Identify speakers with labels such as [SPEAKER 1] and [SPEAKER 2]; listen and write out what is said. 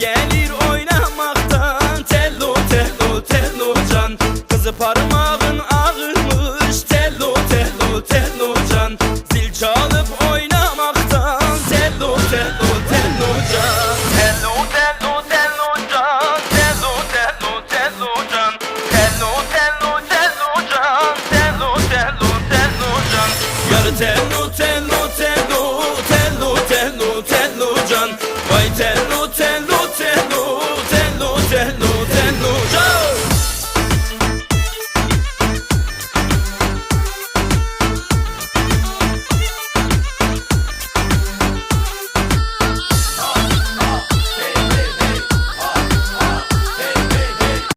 [SPEAKER 1] Gelir oynamaktan tello tello tello can. Kızı parmağın ağırmış tello tello tello can. Zil çalıp oynamaktan tello tello tello can. Tello tello tello can tello tello tello can. Tello tello tello can tello tello tello can. Yarı tello tello tello tello tello tello can. Vay tello tello